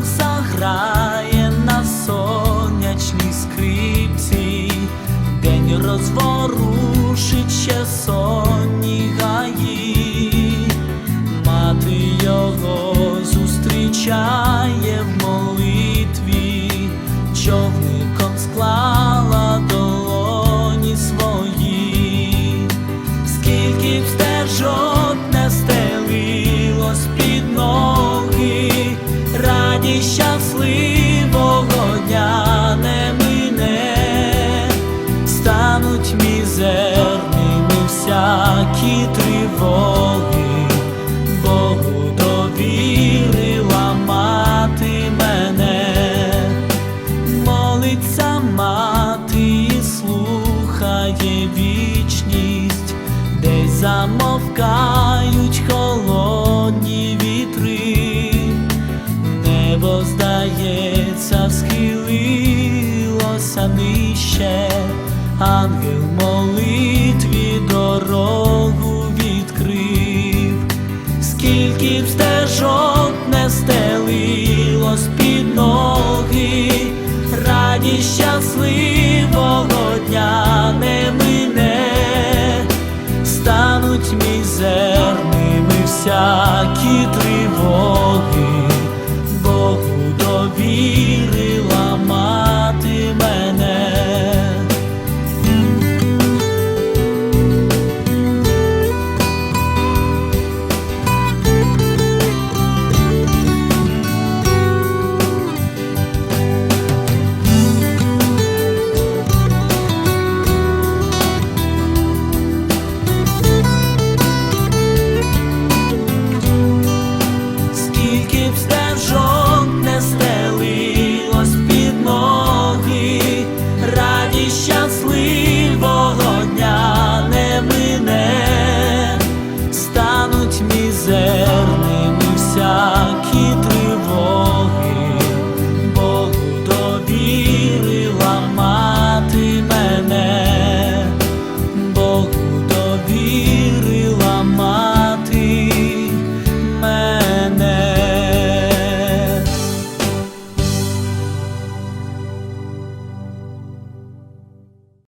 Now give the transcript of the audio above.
грає на сонячній скрипці, день розворушить ще сонні щасливого дня не мине, стануть мізерними всякі тривоги, Богу довірила мати мене, молиться мати і слухає вічність, десь замовкають ангел молитві дорогу відкрив, скільки б стежок не стелилось під ноги, раді щаслива. Alicia.